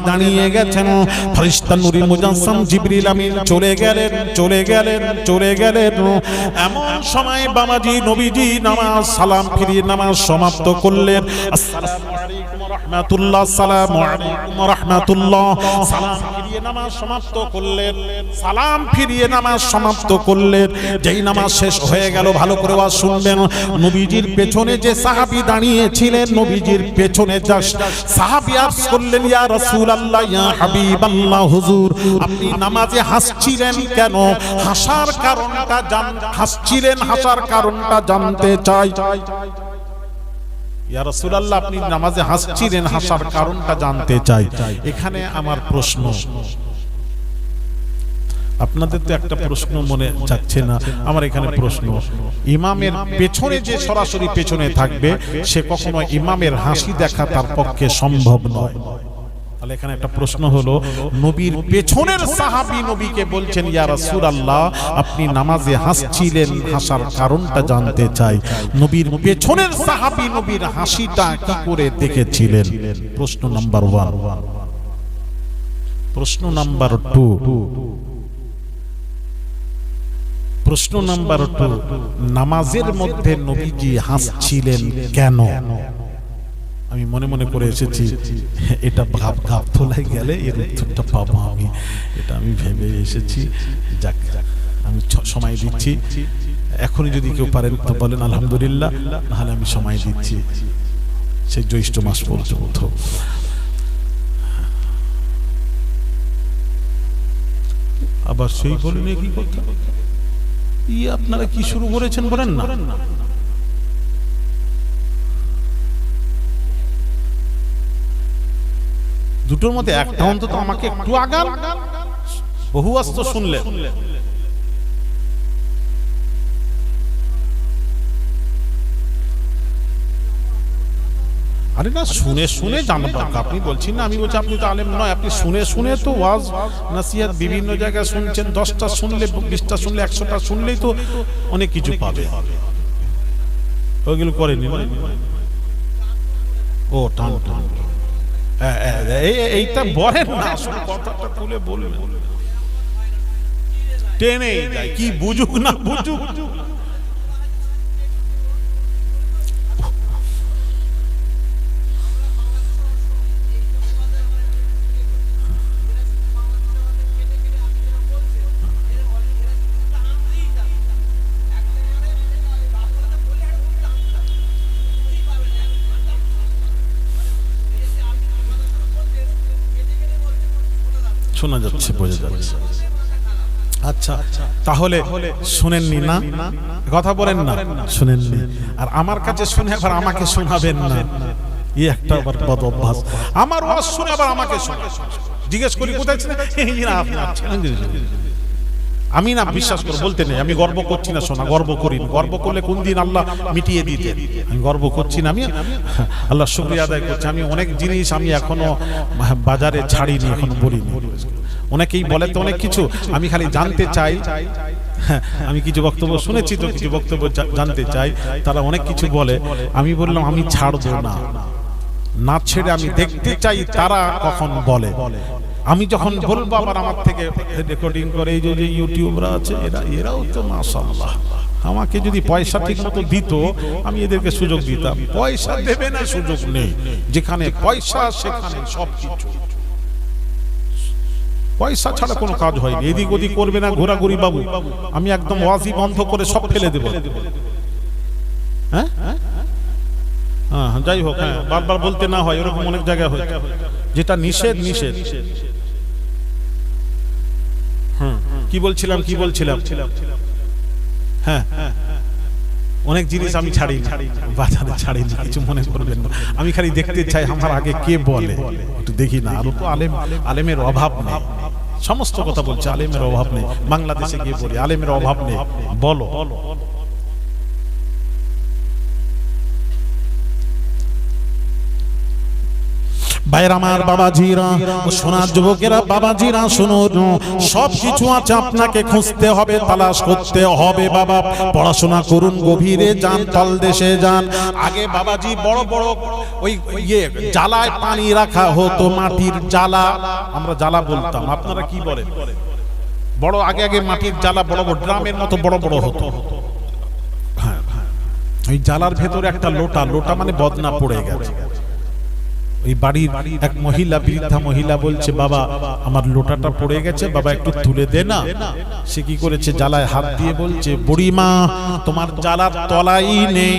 দাঁড়িয়ে গেছেন। আমিন চলে গেলেন চলে গেলেন গেলেন। এমন সময় নবীজি নামাজ, সালাম ফিরিয়ে নামাজ সমাপ্ত করলেন। রাহমাতুল্লাহ আসসালামু আলাইকুম রাহমাতুল্লাহ। সালাম ফিরিয়ে নামাজ সমাপ্ত করলেন। সালাম ফিরিয়ে নামাজ সমাপ্ত করলেন। যেই নামাজ শেষ হয়ে গেল, ভালো করে ওয়াজ শুনবেন। নবীজির পেছনে যে সাহাবী দাঁড়িয়েছিলেন, নবীজির পেছনে যা সাহাবী আরজ করলেন, ইয়া রাসূলুল্লাহ, ইয়া হাবিবাল্লাহ, হুজুর, আপনি নামাজে হাসছিলেন কেন? হাসার কারণটা জান, হাসছিলেন, হাসার কারণটা জানতে চাই। আপনি নামাজে হাসছিলেন, হাসার কারণটা জানতে চাই। এখানে আমার প্রশ্ন। আপনাদের তো একটা প্রশ্ন মনে যাচ্ছে না, আমার এখানে প্রশ্ন। ইমামের পেছনে যে সরাসরি পেছনে থাকবে, সে কখনো ইমামের হাসি দেখা তার পক্ষে সম্ভব নয়। তাহলে এখানে একটা প্রশ্ন হলো, নবীর পেছনের সাহাবী নবীকে বলছেন, ইয়া রাসূলুল্লাহ, আপনি নামাজে হাসছিলেন, হাসার কারণটা জানতে চাই। নবীর পেছনের সাহাবী নবীর হাসিটা কি করে দেখেছিলেন? প্রশ্ন নাম্বার ওয়ান। প্রশ্ন নাম্বার টু। প্রশ্ন নাম্বার টু, নামাজের মধ্যে নবীজি হাসছিলেন কেন? আমি মনে মনে করে এসেছি, এটা ভাব ভাব তোলায় গেলে এর উত্তরটা পাবো আমি। এটা আমি ভেবে এসেছি। যাক, আমি সময় দিচ্ছি। এখনই যদি কেউ পারেন তো বলেন আলহামদুলিল্লাহ, নাহলে আমি সময় দিচ্ছি। সেই জ্যৈষ্ঠ মাস পর্যন্ত। আবার সেই বলে নিয়ে কি করতে ই আপনারা কি শুরু করেছেন বলেন না? দুটোর মধ্যে একটা অন্তত আমাকে একটু আগাল। বহু অস্ত্র শুনলেন আরে না, শুনে শুনে জানব আপনি বলছেন না, আমি বলছি আপনি তো আলেম নয়, আপনি শুনে শুনে তো ওয়াজ, নাসিহাত বিভিন্ন জায়গায় শুনছেন, দশটা শুনলে, বিশটা শুনলে, একশোটা শুনলেই তো অনেক কিছু পাবে। ওইগুলো করেনি ও টান টান। এইটা বলেন না আসল কথাটা খুলে বলবেন টেনে কি বুঝুক না বুঝুক। শোনা যাচ্ছে বোঝা যাচ্ছে আচ্ছা তাহলে শুনেননি না? কথা বলেন না। শুনেননি। আর আমার কাছে শুনে আবার আমাকে শোনাবেন না। ই একটা আবার বদ অভ্যাস আমার ওয়াজ শুনে আবার আমাকে শোনা জিজ্ঞেস করি কোথায় ছিলেন? এই না, আপনি আছেন। আমি না বিশ্বাস করে বলতে নেই, আমি গর্ব করছি না শোনা গর্ব করি। গর্ব করলে কোন দিন আল্লাহ মিটিয়ে দিতে আমি গর্ব করছি না, আমি আল্লাহ শুক্রিয়া আদায় করছি। আমি অনেক জিনিস আমি এখনও বাজারে ছাড়িনি, এখনও বলিনি। অনেকেই বলে তো অনেক কিছু, আমি খালি জানতে চাই। আমি কিছু বক্তব্য শুনেছি তো, কিছু বক্তব্য জানতে চাই। তারা অনেক কিছু বলে। আমি বললাম, আমি ছাড়বো না। না ছেড়ে আমি দেখতে চাই তারা কখন বলে। আমি যখন বলব আবার আমার থেকে রেকর্ডিং করে এই যে ইউটিউবরা আছে এরা এরাও তো মাশাআল্লাহ। আমাকে যদি পয়সা ঠিক মতো দিত আমি এদেরকে সুযোগ দিতাম। পয়সা দেবে না সুযোগ নেই। যেখানে পয়সা সেখানে সব কিছু। পয়সা ছাড়া কোনো কাজ হয়নি এদিক ওদিক করবে না ঘোরাঘুরি বাবু। আমি একদম ওয়াজি বন্ধ করে সব ফেলে দেবো। হ্যাঁ? হ্যাঁ যাই হোক হ্যাঁ বারবার বলতে না হয় এরকম অনেক জায়গায় হয়। যেটা নিষেধ নিষেধ। কি বলছিলাম কি বলছিলাম? হ্যাঁ অনেক জিনিস আমি ছাড়ি বাজারে ছাড়ি কিছু মনে করবেন না। আমি খালি দেখতে চাই আমার আগে কে বলে। একটু দেখি না, আরও তো আলেম, আলেমের অভাব নেই। সমস্ত কথা বলছে, আলেমের অভাব নেই। বাংলাদেশে গিয়ে বলি, আলেমের অভাব নেই। বলো। বাইর আমার বাবাজিরা সোনার যুবকেরা বাবাজিরা শুনুন। সব কিছু আছে আপনাকে খুঁজতে হবে তালাশ করতে হবে বাবা। পড়াশোনা করুন গভীরে যান তল দেশে যান। আগে বাবাজি বড় বড় ওই ইয়ে জ্বালায় পানি রাখা হতো মাটির জ্বালা। আমরা জ্বালা বলতাম আপনারা কি বলেন? বড় আগে আগে মাটির জ্বালা বড় বড় ড্রামের মতো বড় বড় হতো। হ্যাঁ, ওই জ্বালার ভেতরে একটা লোটা লোটা মানে বদনা পড়ে গেছে। ওই বাড়ির এক মহিলা, বৃদ্ধা মহিলা বলছে, বাবা, আমার লোটাটা পড়ে গেছে, বাবা একটু তুলে দে না। সে কি করেছে? জ্বালায় হাত দিয়ে বলছে, বুড়িমা, তোমার জ্বালার তলাই নেই।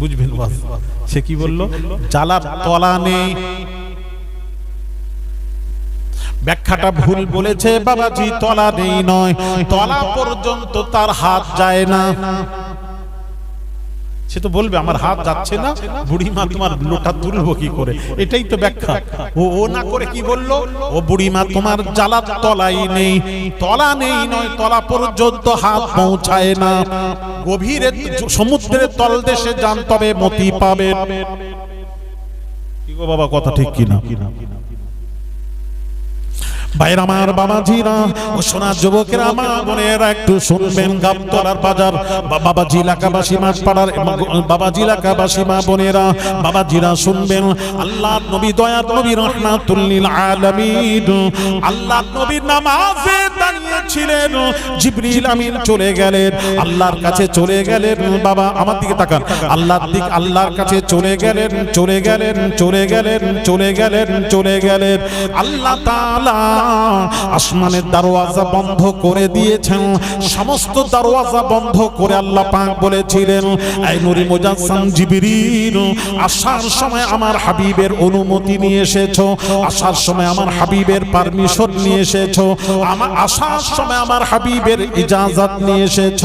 বুঝবেন সে কি বলল? জ্বালার তলা নেই। ব্যাখ্যাটা ভুল বলেছে, বাবাজি, তলা নেই নয়। তলা পর্যন্ত তার হাত যায় না। সে তো বলবে, আমার হাত যাচ্ছে না, বুড়িমা তোমার লোটা তুলবো কি করে? এটাই তো ব্যাখ্যা। ও ও না করে কি বলল? ও বুড়িমা, তোমার জ্বালার তলাই নেই, তলা নেই নয়, তলা পর্যন্ত হাত পৌঁছায় না। গভীরে সমুদ্রের তলদেশে যান, তবে মতি পাবেন কি গো বাবা, কথা ঠিক কিনা? বাইর আমার বাবাজিরা ও সোনার যুবকেরা মা বোনেরা একটু শুনবেন গাবতলার বাজার। বাবাজি এলাকাবাসী মাঠ পাড়ার বাবাজি এলাকাবাসী মা বোনেরা, বাবাজিরা শুনবেন। আল্লাহ নবী দয়াত নবী রহমাতুল্লিল আলামিন। আল্লাহ নবী নামাজে দাঁড়িয়েছিলেন জিবরিল আমিন চলে গেলেন। আল্লাহর কাছে চলে গেলেন। বাবা, আমার দিকে তাকান। আল্লাহর দিক, আল্লাহর কাছে চলে গেলেন চলে গেলেন চলে গেলেন চলে গেলেন চলে গেলেন। আল্লাহ তাআলা আসমানের দরওয়াজা বন্ধ করে দিয়েছেন। সমস্ত দরওয়াজা বন্ধ করে আল্লাহ পাক বলেছিলেন, এই নূরি মুজাসসাম জিবরিল, আসার সময় আমার হাবিবের অনুমতি নিয়ে এসেছ, আসার সময় আমার হাবিবের পারমিশন নিয়ে এসেছ আমার আসার সময় আমার হাবিবের ইজাজত নিয়ে এসেছ।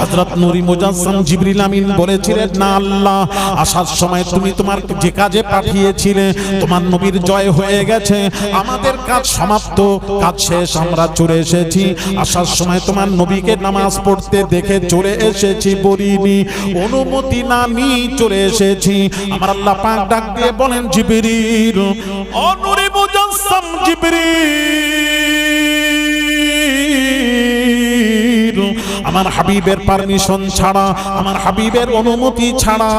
হযরত নূরি মুজাসসাম জিবরিল আমিন বলেছিলেন, না আল্লাহ, আসার সময় তুমি তোমার যে কাজে পাঠিয়েছিলে, তোমার নবীর জয় হয়ে গেছে, আমাদের কাজ সমাপ্ত কাজ শেষ, আমরা চলে এসেছি। আসার সময় তোমার নবীকে নামাজ পড়তে দেখে চলে এসেছি বলিনি। অনুমতি না নিয়ে চলে এসেছি। আমার আল্লাহ পাক ডাক দিয়ে বলেন, জিবরিল অনুরি মুজাসসাম আমার হাবিবের পারমিশন ছাড়া, আমার হাবিবের অনুমতি ছাড়া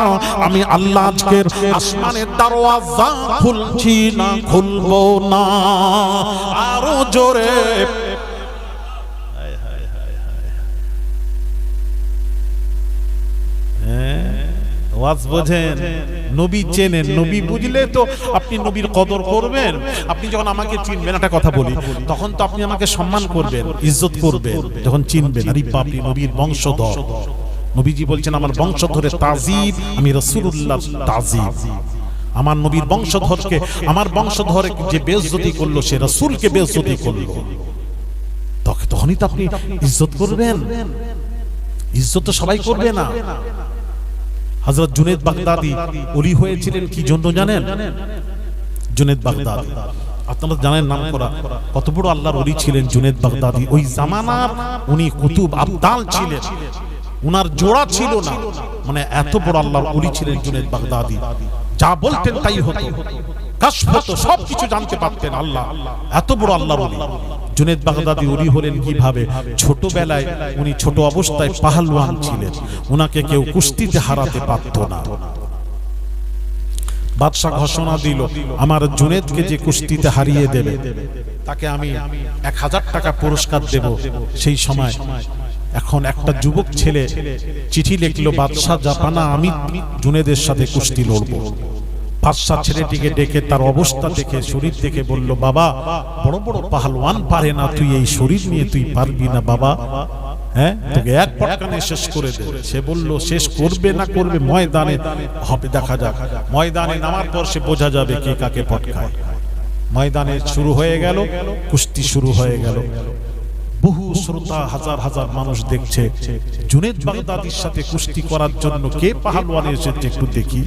আমি আল্লাহ আজকের আসমানের দরওয়াজা খুলছি না, খুলবো না। আরও জোরে ওয়াজ বোঝেন, নবী চেনেন, নবী বুঝলে তো আপনি নবীর কদর করবেন। আপনি যখন আমাকে চিনবেন, একটা কথা বলি, তখন তো আপনি আমাকে সম্মান করবেন, ইজ্জত করবেন, যখন চিনবেন, আরে বাপরে, নবীর বংশধর। নবীজি বলছেন, আমার বংশধরের তাজিব, আমি রসুল্লাহ তাজিব। আমার নবীর বংশধরকে, আমার বংশধর যে বেজতি করল, সে রসুলকে বেজতি করল। তখন তখনই তো আপনি ইজ্জত করবেন। ইজ্জত তো সবাই করবে না। হযরত জুনেদ বাগদাদি উলি হয়েছিলেন কি জন্য জানেন? জুনেদ বাগদাদি। আপনারা জানেন নাম করা কত বড় আল্লাহর অলি ছিলেন জুনেদ বাগদাদি। ওই জামানার উনি কুতুব আবদাল ছিলেন। উনার জোড়া ছিল না। মানে এত বড় আল্লাহর অলি ছিলেন জুনেদ বাগদাদি। যা বলতেন তাই হতো। কাশফ হতো সবকিছু জানতে পারতেন আল্লাহ। এত বড় আল্লাহর ওলি। জুনেদ বাগদাদি উনি হলেন কীভাবে? ছোটবেলায় উনি ছোট অবস্থায় পাহালওয়ান ছিলেন। উনাকে কেউ কুস্তিতে হারাতে পারত না। বাদশাহ ঘোষণা দিল, আমার জুনেদকে যে কুস্তিতে হারিয়ে দেবে, তাকে আমি এক হাজার টাকা পুরস্কার দেব। সেই সময় এখন একটা যুবক ছেলে চিঠি লিখলো, বাদশাহ জাপানা আমি জুনেদের সাথে কুস্তি লড়বো। বাদশাহ ছেলেটিকে ডেকে তার অবস্থা দেখে, শরীর দেখে বলল, বাবা, বড় বড় পাহলওয়ান পারে না, তুই এই শরীর নিয়ে তুই পারবি না, বাবা। হ্যাঁ তোকে এক পটকানে শেষ করে দে। সে বলল, শেষ করবে না করবে, ময়দানে হবে, দেখা যাক। ময়দানে নামার পর সে বোঝা যাবে কে কাকে পটকায়। ময়দানে শুরু হয়ে গেল, কুস্তি শুরু হয়ে গেল। বহু শ্রোতা হাজার হাজার মানুষ দেখছে। জুনেদ বাগদাদির সাথে কুস্তি করার জন্য কে পাহালওয়ান এসেছে একটু দেখি।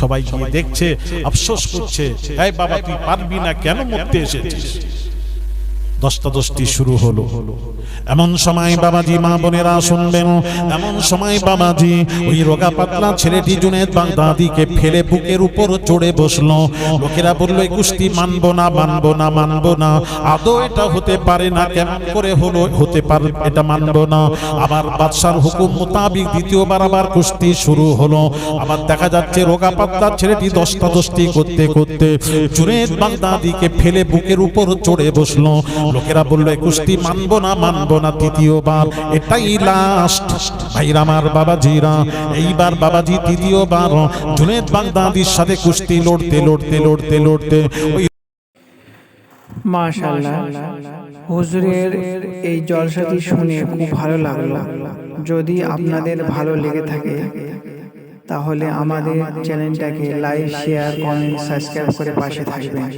সবাই গিয়ে দেখছে, আফসোস করছে, এই বাবা, তুই পারবি না, কেন মরতে এসেছিস? দশটা দশটি শুরু হলো। এমন সময় বাবাজি মা বোনেরা শুনবেন, এমন সময় বাবাজি ওই রোগা পাতলা ছেলেটি জুনেদ বাগদাদিকে ফেলে বুকের উপর চড়ে বসল। লোকেরা বলল কুস্তি মানবো না মানবো না মানবো না। আদৌ এটা হতে পারে না, কেমন করে হলো, হতে পারে, এটা মানবো না। আবার বাদশার হুকুম মোতাবিক দ্বিতীয়বার আবার কুস্তি শুরু হলো। আবার দেখা যাচ্ছে রোগা পাতলা ছেলেটি দশটা দশটি করতে করতে জুনেদ বাগদাদিকে ফেলে বুকের উপর চড়ে বসল। লোকেরা বলল "এই কুস্তি মানবো না মানবো না তৃতীয়বার। এটাই লাস্ট ভাইরা আমার বাবাজিরা, এইবার বাবাজি তৃতীয়বার। জুনেদ বাগদাদির সাথে কুস্তি লড়তে লড়তে লড়তে লড়তে ওই হুজুরের এই জলসাটি শুনে খুব ভালো লাগল। যদি আপনাদের ভালো লেগে থাকে, তাহলে আমাদের চ্যানেলটাকে লাইক শেয়ার কমেন্ট সাবস্ক্রাইব করে পাশে থাকবেন।